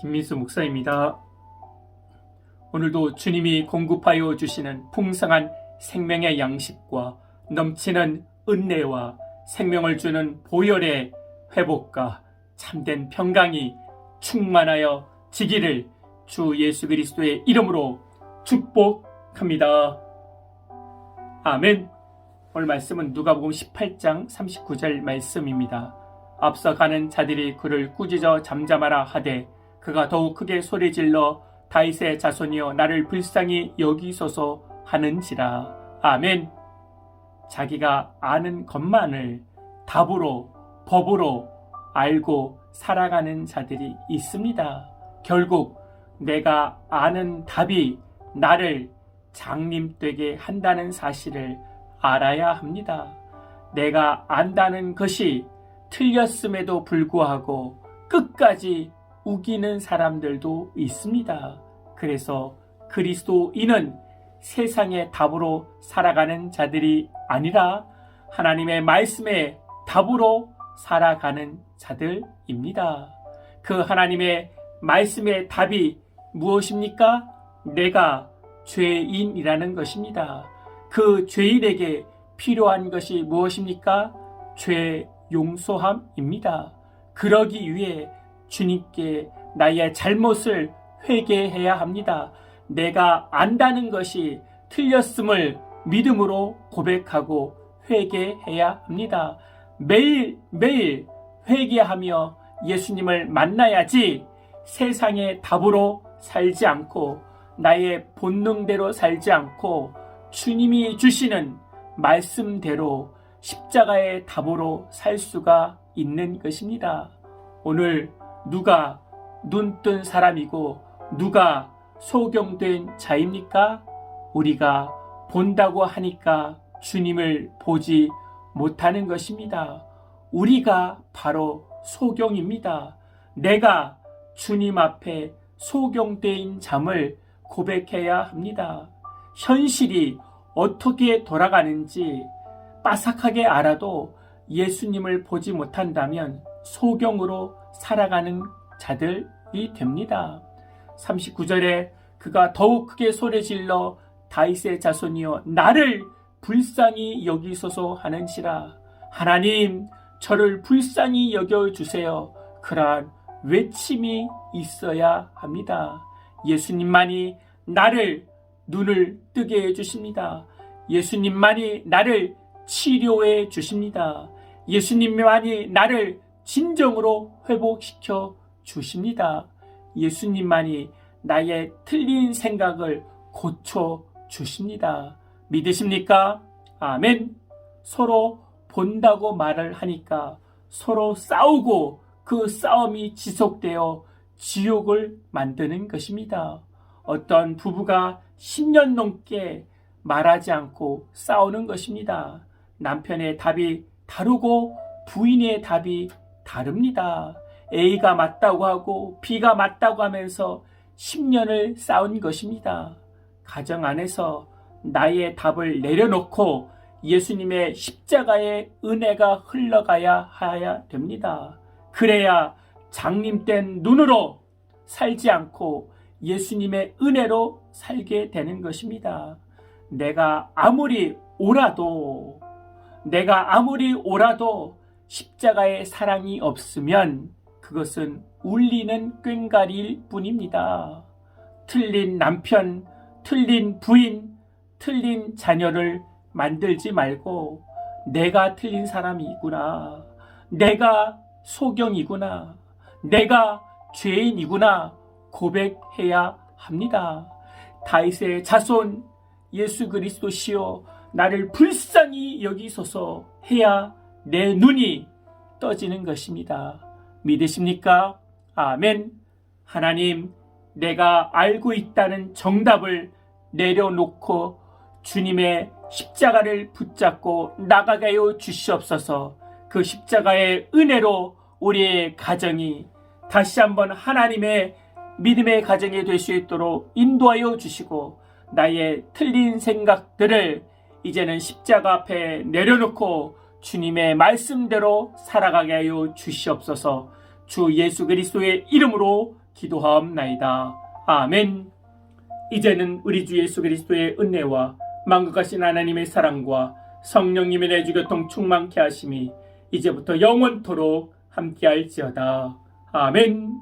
김민수 목사입니다. 오늘도 주님이 공급하여 주시는 풍성한 생명의 양식과 넘치는 은혜와 생명을 주는 보혈의 회복과 참된 평강이 충만하여 지기를 주 예수 그리스도의 이름으로 축복합니다. 아멘. 오늘 말씀은 누가복음 18장 39절 말씀입니다. 앞서 가는 자들이 그를 꾸짖어 잠잠하라 하되 그가 더욱 크게 소리질러 다윗의 자손이여 나를 불쌍히 여기소서 하는지라. 아멘. 자기가 아는 것만을 답으로 법으로 알고 살아가는 자들이 있습니다. 결국 내가 아는 답이 나를 장님되게 한다는 사실을 알아야 합니다. 내가 안다는 것이 틀렸음에도 불구하고 끝까지 우기는 사람들도 있습니다. 그래서 그리스도인은 세상의 답으로 살아가는 자들이 아니라 하나님의 말씀의 답으로 살아가는 자들입니다. 그 하나님의 말씀의 답이 무엇입니까? 내가 죄인이라는 것입니다. 그 죄인에게 필요한 것이 무엇입니까? 죄 용서함입니다. 그러기 위해 주님께 나의 잘못을 회개해야 합니다. 내가 안다는 것이 틀렸음을 믿음으로 고백하고 회개해야 합니다. 매일 매일 회개하며 예수님을 만나야지 세상의 답으로 살지 않고 나의 본능대로 살지 않고 주님이 주시는 말씀대로 십자가의 답으로 살 수가 있는 것입니다. 오늘 누가 눈뜬 사람이고 누가 소경된 자입니까? 우리가 본다고 하니까 주님을 보지 못하는 것입니다. 우리가 바로 소경입니다. 내가 주님 앞에 소경대인 잠을 고백해야 합니다. 현실이 어떻게 돌아가는지 빠삭하게 알아도 예수님을 보지 못한다면 소경으로 살아가는 자들이 됩니다. 39절에 그가 더욱 크게 소리 질러 다윗의 자손이여 나를 불쌍히 여기소서 하는지라 하나님 저를 불쌍히 여겨 주세요. 그러한 외침이 있어야 합니다. 예수님만이 나를 눈을 뜨게 해 주십니다. 예수님만이 나를 치료해 주십니다. 예수님만이 나를 진정으로 회복시켜 주십니다. 예수님만이 나의 틀린 생각을 고쳐 주십니다. 믿으십니까? 아멘. 서로 본다고 말을 하니까 서로 싸우고 그 싸움이 지속되어 지옥을 만드는 것입니다. 어떤 부부가 10년 넘게 말하지 않고 싸우는 것입니다. 남편의 답이 다르고 부인의 답이 다릅니다. A가 맞다고 하고 B가 맞다고 하면서 10년을 싸운 것입니다. 가정 안에서 나의 답을 내려놓고 예수님의 십자가의 은혜가 흘러가야 하야 됩니다. 그래야 장님된 눈으로 살지 않고 예수님의 은혜로 살게 되는 것입니다. 내가 아무리 오라도, 내가 아무리 오라도 십자가의 사랑이 없으면 그것은 울리는 꽹가리일 뿐입니다. 틀린 남편, 틀린 부인, 틀린 자녀를 만들지 말고 내가 틀린 사람이구나. 내가 소경이구나. 내가 죄인이구나. 고백해야 합니다. 다윗의 자손 예수 그리스도시여 나를 불쌍히 여기소서 해야 내 눈이 떠지는 것입니다. 믿으십니까? 아멘. 하나님, 내가 알고 있다는 정답을 내려놓고 주님의 십자가를 붙잡고 나가게 하여 주시옵소서 그 십자가의 은혜로 우리의 가정이 다시 한번 하나님의 믿음의 가정이 될 수 있도록 인도하여 주시고 나의 틀린 생각들을 이제는 십자가 앞에 내려놓고 주님의 말씀대로 살아가게 하여 주시옵소서 주 예수 그리스도의 이름으로 기도하옵나이다. 아멘. 이제는 우리 주 예수 그리스도의 은혜와 만국하신 하나님의 사랑과 성령님의 내주교통 충만케 하심이 이제부터 영원토록 함께할지어다. 아멘.